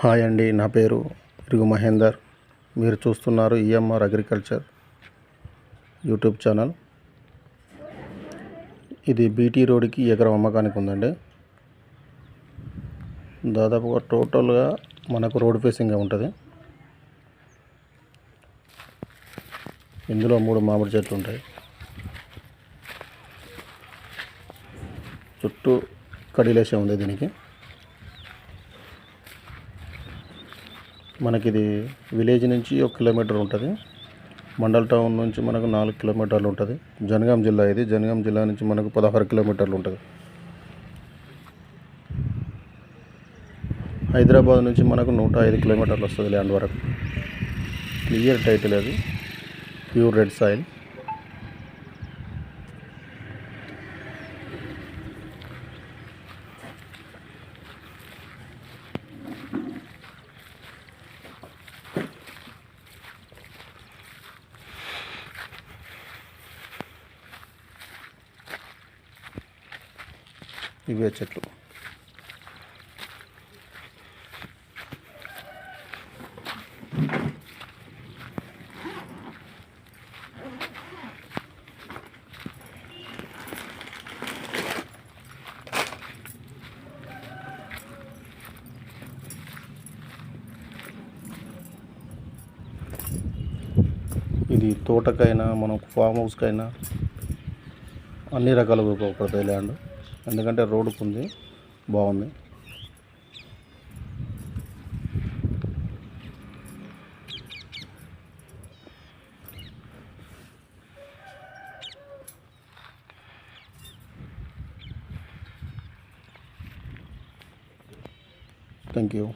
Hi అండి నా పేరు ఇరుగు మహేందర్. మీరు చూస్తున్నారు ఈఎంఆర్ అగ్రికల్చర్ యూట్యూబ్ ఛానల్. ఇది బీటీ రోడ్కి ఎకరం అమ్మకానికి ఉందండి. దాదాపుగా టోటల్గా మనకు రోడ్ ఫేసింగ్గా ఉంటుంది. ఇందులో మూడు మామిడి చెట్లు ఉంటాయి. చుట్టూ కడిలేసే ఉంది దీనికి. మనకి ఇది విలేజ్ నుంచి ఒక కిలోమీటర్ ఉంటుంది. మండల్ టౌన్ నుంచి మనకు నాలుగు కిలోమీటర్లు ఉంటుంది. జనగాం జిల్లా ఇది. జనగాం జిల్లా నుంచి మనకు పదహారు కిలోమీటర్లు ఉంటుంది. హైదరాబాద్ నుంచి మనకు నూట ఐదు కిలోమీటర్లు వస్తుంది ల్యాండ్ వరకు. క్లియర్ టైటిల్ అది. Pure red soil. ఇవే చెట్లు ఇది తోటకైనా మనం ఫామ్ హౌస్కైనా అన్ని రకాలుగా ఉపయోగపడతాయి ల్యాండ్ ఎందుకంటే రోడ్డుకు ఉంది బాగుంది. Thank you